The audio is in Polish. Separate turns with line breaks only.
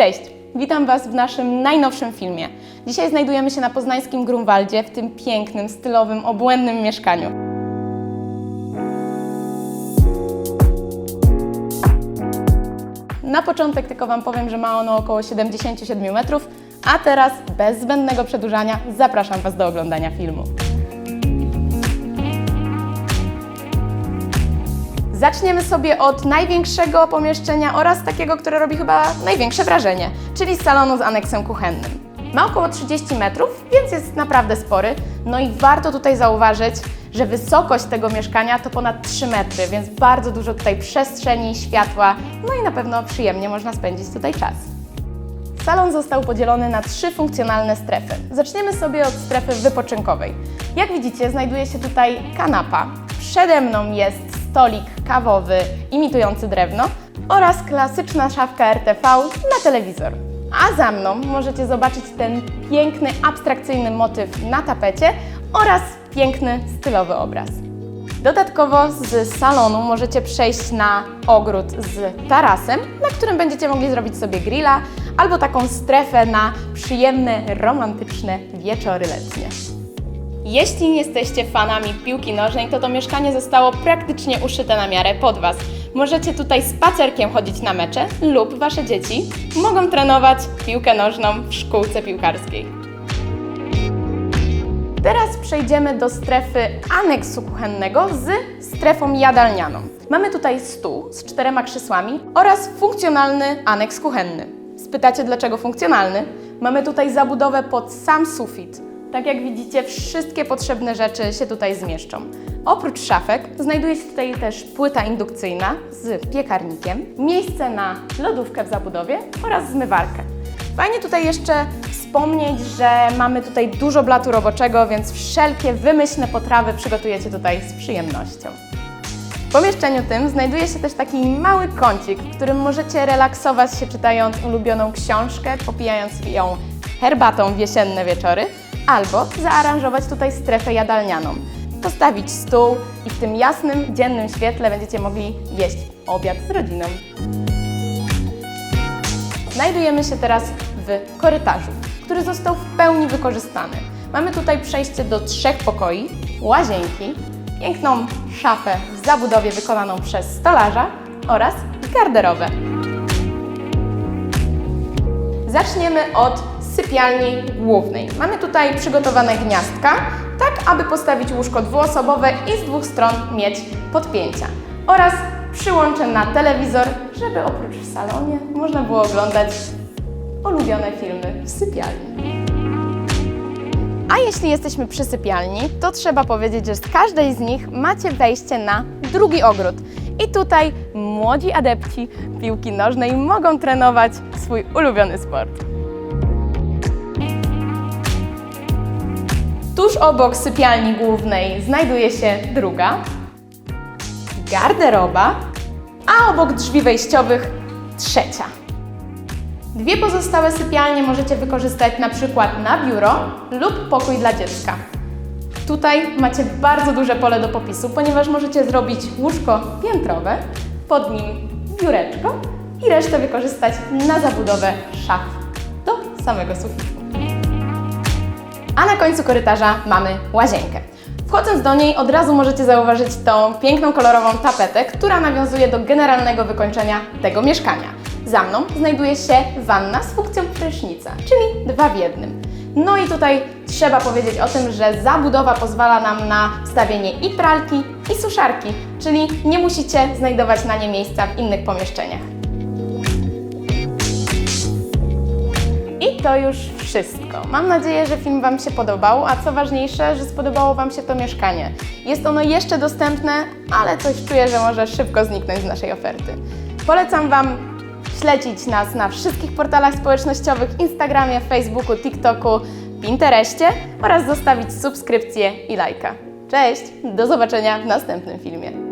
Cześć! Witam Was w naszym najnowszym filmie. Dzisiaj znajdujemy się na poznańskim Grunwaldzie, w tym pięknym, stylowym, obłędnym mieszkaniu. Na początek tylko Wam powiem, że ma ono około 77 metrów, a teraz bez zbędnego przedłużania zapraszam Was do oglądania filmu. Zaczniemy sobie od największego pomieszczenia oraz takiego, które robi chyba największe wrażenie, czyli salonu z aneksem kuchennym. Ma około 30 metrów, więc jest naprawdę spory. No i warto tutaj zauważyć, że wysokość tego mieszkania to ponad 3 metry, więc bardzo dużo tutaj przestrzeni, światła, no i na pewno przyjemnie można spędzić tutaj czas. Salon został podzielony na trzy funkcjonalne strefy. Zaczniemy sobie od strefy wypoczynkowej. Jak widzicie, znajduje się tutaj kanapa. Przede mną jest stolik kawowy imitujący drewno oraz klasyczna szafka RTV na telewizor. A za mną możecie zobaczyć ten piękny, abstrakcyjny motyw na tapecie oraz piękny, stylowy obraz. Dodatkowo z salonu możecie przejść na ogród z tarasem, na którym będziecie mogli zrobić sobie grilla albo taką strefę na przyjemne, romantyczne wieczory letnie. Jeśli nie jesteście fanami piłki nożnej, to to mieszkanie zostało praktycznie uszyte na miarę pod Was. Możecie tutaj spacerkiem chodzić na mecze lub Wasze dzieci mogą trenować piłkę nożną w szkółce piłkarskiej. Teraz przejdziemy do strefy aneksu kuchennego z strefą jadalnianą. Mamy tutaj stół z czterema krzesłami oraz funkcjonalny aneks kuchenny. Spytacie, dlaczego funkcjonalny? Mamy tutaj zabudowę pod sam sufit. Tak jak widzicie, wszystkie potrzebne rzeczy się tutaj zmieszczą. Oprócz szafek znajduje się tutaj też płyta indukcyjna z piekarnikiem, miejsce na lodówkę w zabudowie oraz zmywarkę. Fajnie tutaj jeszcze wspomnieć, że mamy tutaj dużo blatu roboczego, więc wszelkie wymyślne potrawy przygotujecie tutaj z przyjemnością. W pomieszczeniu tym znajduje się też taki mały kącik, w którym możecie relaksować się czytając ulubioną książkę, popijając ją herbatą w jesienne wieczory, albo zaaranżować tutaj strefę jadalnianą. Postawić stół i w tym jasnym, dziennym świetle będziecie mogli jeść obiad z rodziną. Znajdujemy się teraz w korytarzu, który został w pełni wykorzystany. Mamy tutaj przejście do trzech pokoi, łazienki, piękną szafę w zabudowie wykonaną przez stolarza oraz garderobę. Zaczniemy od sypialni głównej. Mamy tutaj przygotowane gniazdka, tak aby postawić łóżko dwuosobowe i z dwóch stron mieć podpięcia. Oraz przyłącze na telewizor, żeby oprócz w salonie można było oglądać ulubione filmy w sypialni. A jeśli jesteśmy przy sypialni, to trzeba powiedzieć, że z każdej z nich macie wejście na drugi ogród. I tutaj młodzi adepci piłki nożnej mogą trenować swój ulubiony sport. Tuż obok sypialni głównej znajduje się druga, garderoba, a obok drzwi wejściowych trzecia. Dwie pozostałe sypialnie możecie wykorzystać na przykład na biuro lub pokój dla dziecka. Tutaj macie bardzo duże pole do popisu, ponieważ możecie zrobić łóżko piętrowe, pod nim biureczko i resztę wykorzystać na zabudowę szaf do samego sufitu. A na końcu korytarza mamy łazienkę. Wchodząc do niej od razu możecie zauważyć tą piękną kolorową tapetę, która nawiązuje do generalnego wykończenia tego mieszkania. Za mną znajduje się wanna z funkcją prysznica, czyli dwa w jednym. No i tutaj trzeba powiedzieć o tym, że zabudowa pozwala nam na wstawienie i pralki, i suszarki, czyli nie musicie znajdować na nie miejsca w innych pomieszczeniach. To już wszystko. Mam nadzieję, że film Wam się podobał, a co ważniejsze, że spodobało Wam się to mieszkanie. Jest ono jeszcze dostępne, ale coś czuję, że może szybko zniknąć z naszej oferty. Polecam Wam śledzić nas na wszystkich portalach społecznościowych, Instagramie, Facebooku, TikToku, Pinterestie oraz zostawić subskrypcję i lajka. Cześć, do zobaczenia w następnym filmie.